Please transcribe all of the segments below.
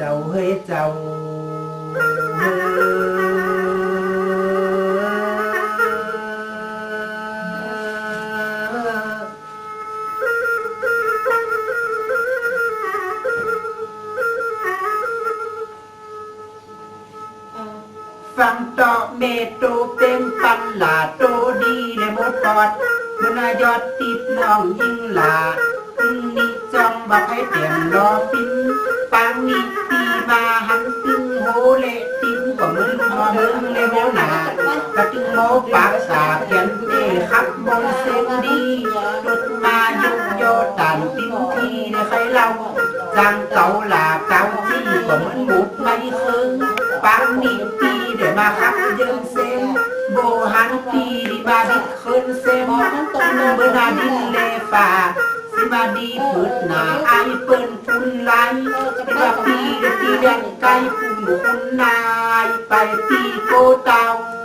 จ้าเฮ้ยเจ้าเฮ้ยฟังต่อเมโตเป็น จ้องบักให้เตรียมรอปิ้นปังนี่ตีมาหันตึงโหเลติ้งก็มึงมอมึงเลยโมหนากระตึงโมปากสาเพียนเอขับบนเส้นดีรถมายุกโยตันติ้งทีในใครเราจังเก่าหลาเก่าจี้ก็มือนหมุดไม่เคยปังนี่ตีเดี๋ยวมาขับเยินเส้นโบหันตีดีบาดิเคินเส้นมันต้องเมื่อนาดินเลฟ้า สิมาดีพืดหนาไอเปิ่นฝุ่นไลเป็นว่าปีเดยวตีแดงไก่ฝุ่นคุณนาย ไปตีโกเตาค่า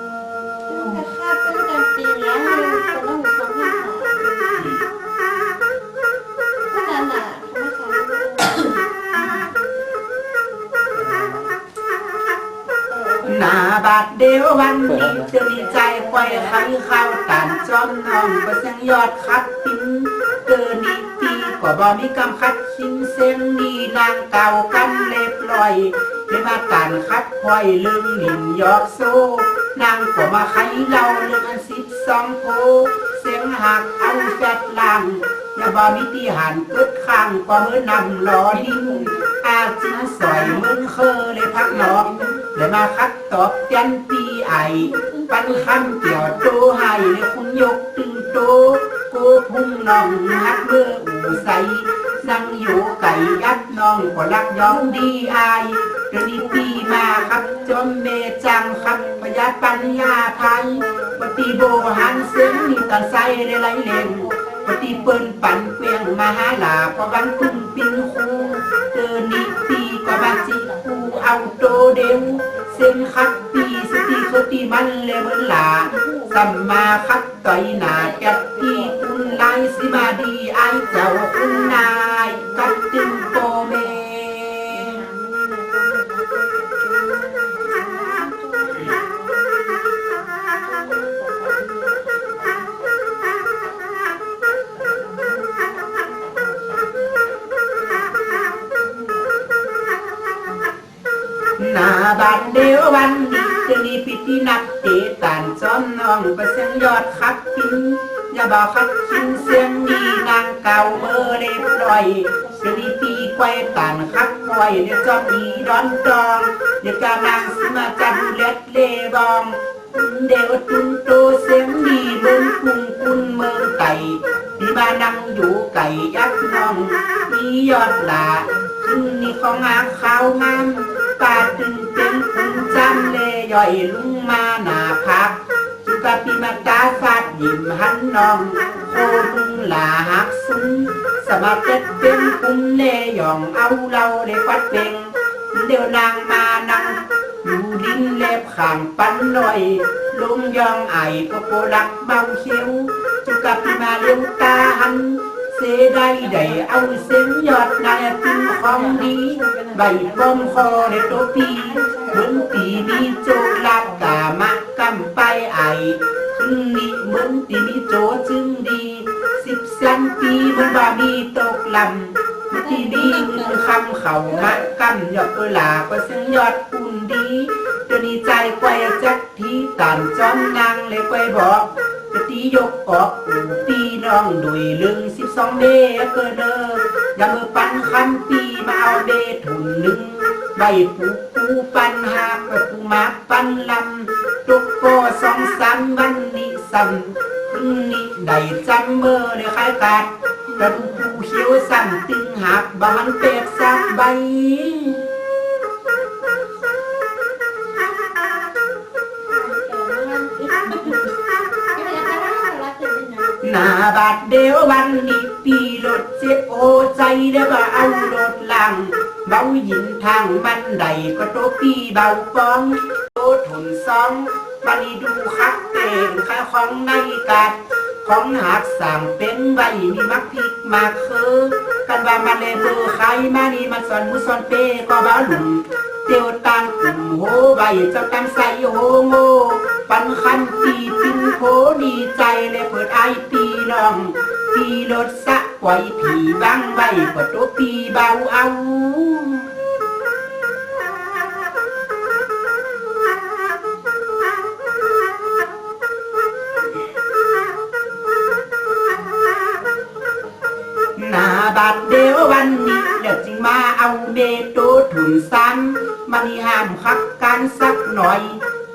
หน้าบาดเดียววันนี้จะดีใจควายใครเข้าวตานจอมน้องก็เสียงยอดคัดปิ้นเกินนิตีก็บ่มีกำคัดชิ้นเส้นนี่นางเก่ากันเล็บลอยไม่มาการคัดควายลึงหลินยอกโซนางก็มาไขเล่าเรื่องอันสิบสองโพเสียงหักเอาแฟดลังอย่าบ่มีที่หันกิดข้างก็มือนำลอดิ้งอาจินสอยมึงเคอเลยพักนอก เลยมาคัดตอบยันปีไอ ปันคำเกี่ยวโตให้คุณยกตึงโตโกพุ่งน้องฮักเมื่ออูใสนั่งอยู่ไก่ยัดน้องก็รักย้องดีไอายเดี๋ยวนี้ปีมาครับจนเมจังครับประหยัดปัญญาไทยปฏิโบหันเสียงนี่ตันใส่ได้ไหลเล่งปฏิเปิ้นปั่นเกวียงมาหาลาพระวันพึ่งปินคู อาโตเดวเส้นคัดปีสติเขาตีมันเลวเหมือนหลาสัมมาคัดต่อยนาแกัดที่คุณไลสิมาดีไอเจ้าคุณนา จอมน้องก็เสียงยอดคัดกินอย่าบอกคัดกินเสียงดีนางเก่าเมื่อเรียบร้อยจะมีปีไกวตานคัดคอยเดี๋ยวจอมอีดอนดองเดี๋ยวกานางสมาจันเล็ดเลบองเดี๋ยวตุนโตเสียงดีบิ้งกุ้งคุณเมืองไก่ดีมานั่งอยู่ไก่ยักษ์น้องมียอดหลาขึ้นนี่ของอาขาวงามตาตึงเป็นคุณจำเลยย่อยลุงมาหนาพัก จุกะปีมาตาฟาดยิ้มหันน้องโคลุงหลาหักซุ้มสมาเจ็ดเป็นคุ้มเนยองเอาเราได้ควัดเป็งเดี๋ยวนางมานั่งอยู่ดินเล็บขางปันหน่อยลุงยองไอก็โปรักเบาเขียวจุกับพี่มาเลี้ยงตาหันเสได้ได้เอาเส้นยอดนายพิมของดีใบปอมคอในตัวปีเหมือนปีมีโจลาบกามะกำไปไอขึ้ นนี่เหมือนปีมีโจจึงดี สิบสันปีมันบามีตกลำที่ดีมือคำเขามะกำยอดเวลาก็เสียงยอดปุ่นดีจะดีใจไกวจักทีตามจอมนางเลยไกวบอกจะตียกออกอูปีน้องดุยลึงสิบสองเดเกินเด้อย่ามือปันคำปีมาเอาเดทุนหนึ่งใบปู ปูปันหากไปปูมาปันลำตุกโกสองสามวันนี้ซ้ำพึ่งนี้ได้จำเมื่อเลยคล้ายกัดกระดูกผูเขียวสั่นตึงหักบานเป็ดสักใบหน้าบาดเดียววันนี้ปีรถเจ็บโอใจได้อบ่เอารถลัง เบาหยินทางบันไดก็โตปีเบาฟองโตทุนซองบันดูคักเต่งค่าของในกัดของหักสั่งเป็นใบมีมักพริกมาคือกันว่ามันเลยเบอร์ใครมานี่มันสอนมุสอนเปก็บ้าหลุมเตียวตังกลุ่มโหใบเจ้าตังใส่โหโง่ปันคันปีปินโพดีใจเลยเปิดไอปีน้อง ปีรถสะปล่อยผีบ้างใบก็ตัวปีเบาเอาหน้าบาดเดียววันนี้แล้วจึงมาเอาเมโตถุนซ้ำมันห้ามคักการสักหน่อย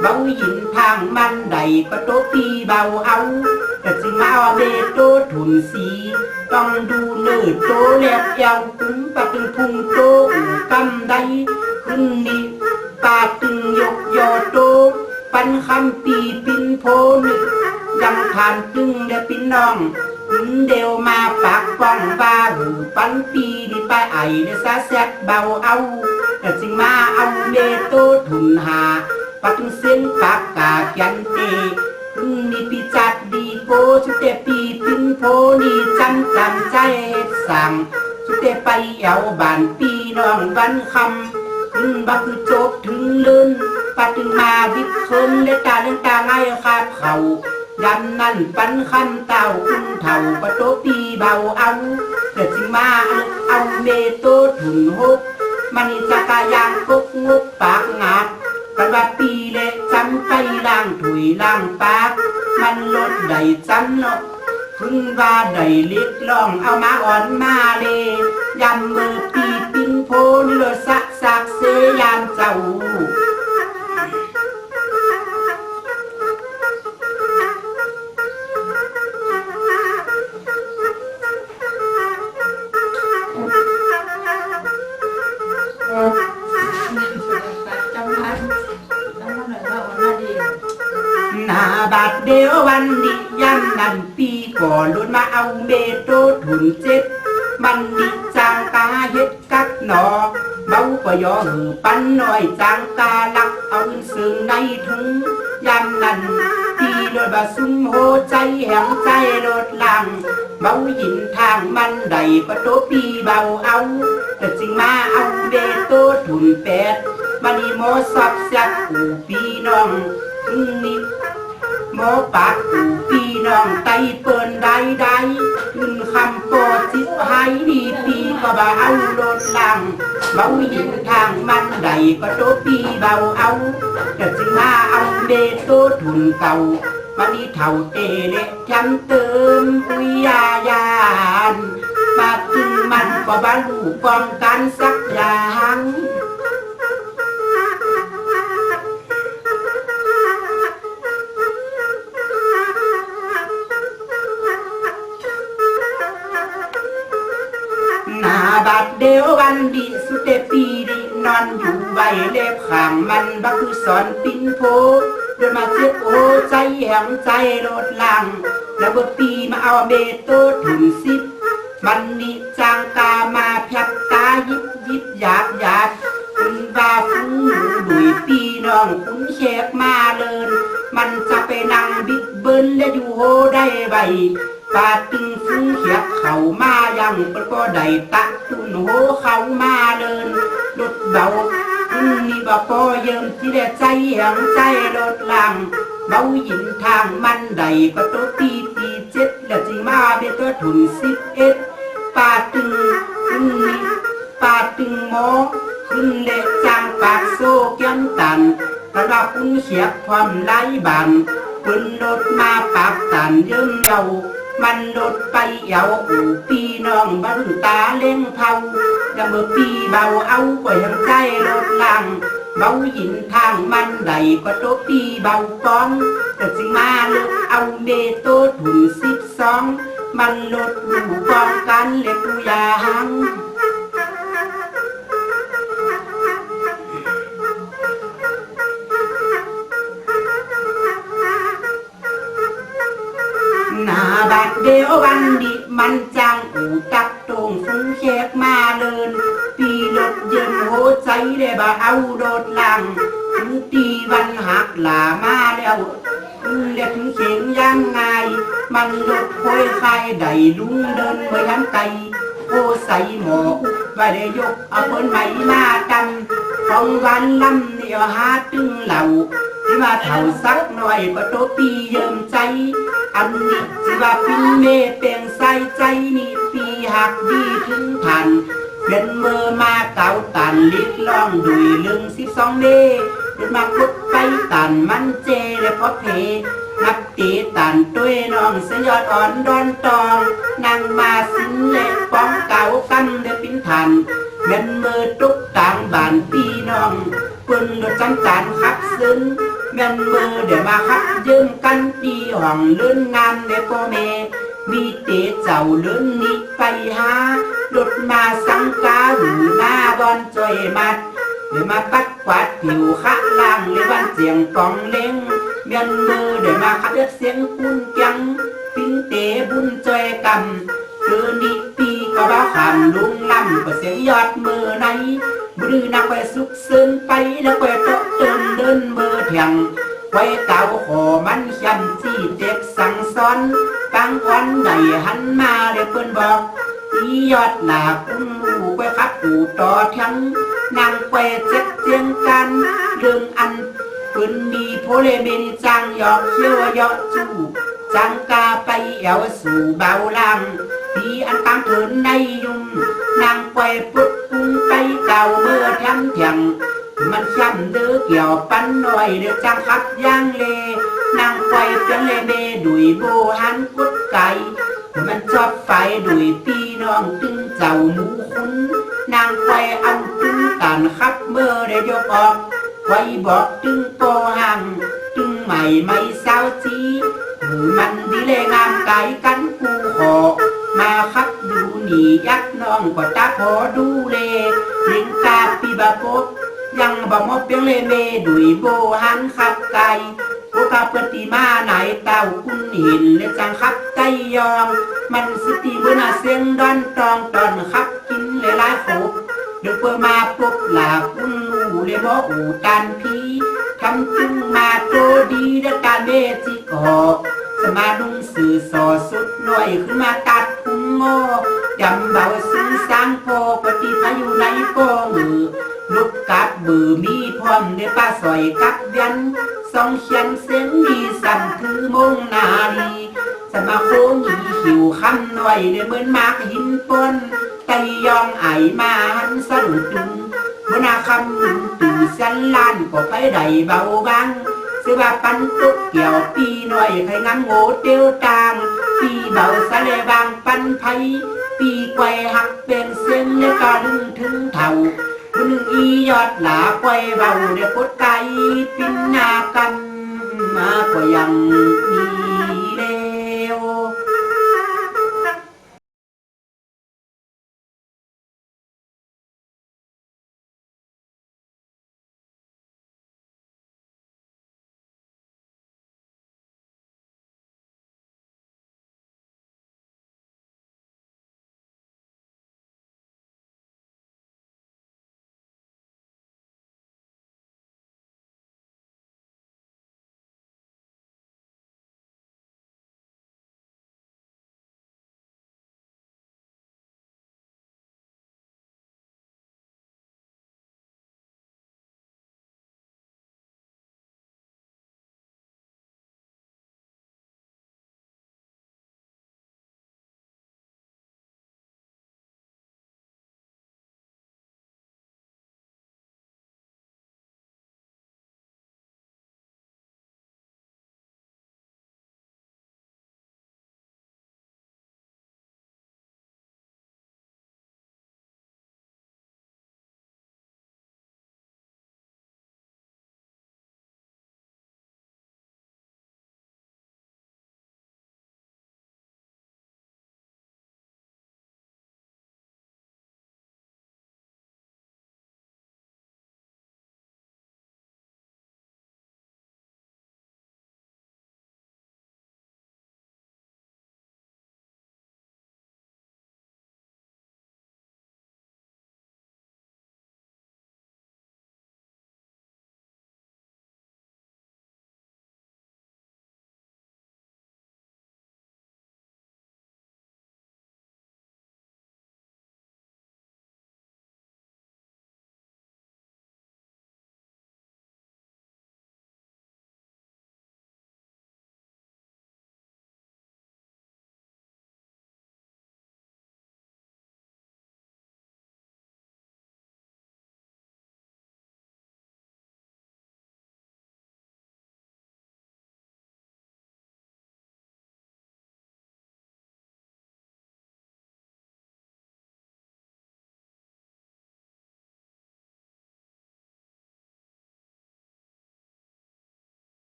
ในเดปิญโยมักกาหน่อยเซเตงันโงเตียวตางมันกว่าบักทุกปีปินโพตุนโตปีนิสะจากไดหลังทางมันใดก็โตปีเบาเอาแต่จึงมาเอาเบโตถุนสี ต้องดูเนื้อโตแลบยาวคุ้มปะตึงพุงโตอูกำไดขึ้นนี่ปาตึงยกยอโต ปันคำปีปินโพนึกยังผ่านตึงเดปินน้องหึนเดียวมาปากป้องบ้าหูปันปีนี่ไปไอเดซาแซดเบาเอาแต่จึงมาเอาเบโตถุนหา ปักเส้นปากกายันเตนี่ปีจัดดีโกสุดเตปีปินโพนี่จำจำใจสั่งสุดเตไปเอาบานปีน้องวันคำขึ้นบักคือจบถึงเลินปัดถึงมาวิดเคินเลตาเล่นตาไง่ายคาบเขายันนั่นปันคำเต่าคุณเท่าปะโตปีเบาเอาเกิดจึงมาเอาเมโตถุนหกมันจักรยานกกงกปากงาด กันว่าปีเล็กจำไปล่างถุยล่างปากมันลดได้จำเนาะพึ่งว่าได้ลิดลองเอามาอ่อนมาเลยยำมือปีปิงโพนี่รถสักสักเสยามเจ้า บาดเดียววันนี้ยันนันปีก่อนลุนมาเอาเมโตถุนเจ็ดมันดิจางกาเฮ็ดกักหนอเบาก็ยอหือปันหน่อยจางกาลักเอาอื่นซึ่งในถุงยามนั้นปีโดยบาซุ่มโหใจแหงใจโลดลังเบาหินทางมันใดก็โตปีเบาเอาแต่จึงมาเอาเบโตถุนแปดมันนี่โมสับสักอูปีน้องนี่ หมอปากกูปีน้องไตเปิ้นได้ได้ขึ้นคำโปรดสิหายดีปีก็บ่เอารถลังเบาหยินทางมันใดก็โตปีเบาเอาแต่จึงมาเอาเบโตทุนเก่ามานี่เท่าเตเล็กจำเติมปุยยายานมากถึงมันก็บาลูกองกันสักอย่าง เดียววันดีสุดแต่ปีดีนอนอยู่ใบเล็บขางมันบักคือสอนปิ้นโพเดินมาเจ็บโอใจแหงใจโลดลัง แล้วบ่ปีมาเอาเบโตถึงสิบ มันนี่จางกามาแผบตายิบยิบหยาบหยาบคุณบาฟูหนูดุยปีน้องคุณแขกมาเลิน มันจะไปนั่งบิ๊กเบิ้ลและอยู่โฮได้ใบปาตึงฟุ้งเขียบเขามายังก็ก็ได้ตะ โฮเขามาเลินรถเบาคุณนี่บ่พอเยิมที่ได้ใจแหงใจรถลังเบาหยินทางมันใดก็ตัวปีปีเจ็ดแล้วจึงมาเบตัวถุนสิบเอ็ดปาตึงขึ้นนี่ปาตึงหมอขึ้นเล็กจางปากโซเกียมตันกระดาคุณเขียบความไล่บันปืนรถมาปากตันเยิ้มเยา มันดดไปเยาอูปีน้องบังตาเล่งเผายาเมื่อปีเบาเอาก็ยังใจรถลังเบาหยินทางมันใดก็โตปีเบาก้อนแต่สิมาเลือกเอาเมโตถุนสิบสองมันลดหูกองกันเล็กูยาง บาดเดียววันดิมันจังอูตักตรงฟุ้งแขกมาเลินปีรถเย็นโหใจได้บ่าเอาโดดลังถึงตีวันหักหลามาแล้วเรียกเขียงยังไง มันรถโคยคายใดลุงเดินไปทันไกลโอใส่หมออุบไว้ได้ยกเอาเพิ่นไหมมากันของวันลำเนียวหาตึงเหล่าที่ว่าเท่าสักหน่อยก็โตปีเยิมใจ อันนี้สิว่าปินเมเปลียงใส่ใจนี่ปีหักดีถึงทัน เป็นเมื่อมาเก่าตันลิดล่องดุยลึงสิบสองเมเดินมาคุดไปตันมันเจและพอเพนับตีตันตุ้ยน้องสยอดอ่อนดอนตองนั่งมาสินเล็กป้องเก่ากันเดือปินทัน เป็นมือตุกต่างบ้านพี่น้องปึนรถจำจานขับซึ้งแม่นมือเดี๋ยวมาขับยืมกันตีห้องเลื่นงานเดโปเมมีเตะเจ้าเลื่นนี้ไปหารถมาสังกาหูหน้าบอนจอยมัดเดี๋ยวมาปัดกวาดผิวข้าล่างเลยวันเสียงกองเล้งเมียนมือเดี๋ยวมาคัดเลือกเสียงคุ้นเกียงปิ้งเตะบุญจอยกำคือนิปี ก็บ้าขามลุงลำก็เสียงยอดมือในบรือนักไปสุกซึนไปแล้วไปโตะเตินเดินมือเถียงไว้เก่าขอมันยำจีเด็กสั่งสอนกลางวันใดหันมาเดี๋ยเพิ่นบอกอียอดหลาคุณหูไปคัดอูต่อทั้งนางไปเจ็ดเจียงกันเรื่องอันปืนมีโพเลเมนจังยอกเชี่ยวยอกจูจังกาไปเอวสู่เบาลัง ปีอันตังเถินในยุ่มนางไปปุดปุงไปเก่าเมื่อทำเถียงมันช้ำเดือเกี่ยวปันหน่อยเดือจังคับย่างเล นางไฟเพียงเลเมดุยโบหันกุดไก่มันชอบไฟดุยพี่น้องตึงเจ้าหมูคุณนางไฟเอาตึงกันคับเมื่อได้ยกออกไว้บอกตึงโปหังตึงใหม่ไม่เศร้าจีมันดีเลยงามไก่กันกูขอ มาคับดูหนียักน้องก็ตาพอดูเลลิงกาปีบาปบยังบอกมอเปียงเลเมดุยโบหันขับไก่โอกาปฏิมาไหนเต้าคุณเห็นและจังขับไก่ยอง มันสติเบนาเสียงดอนตองตอนขับกินเลยลายโขบเดี๋ยวเพื่อมาปบหลาคุณหูเลยบอกอูตันพีทำจึงมาโต ก็ไปได้เบาบางสิว่าปันตุกเกี่ยวปี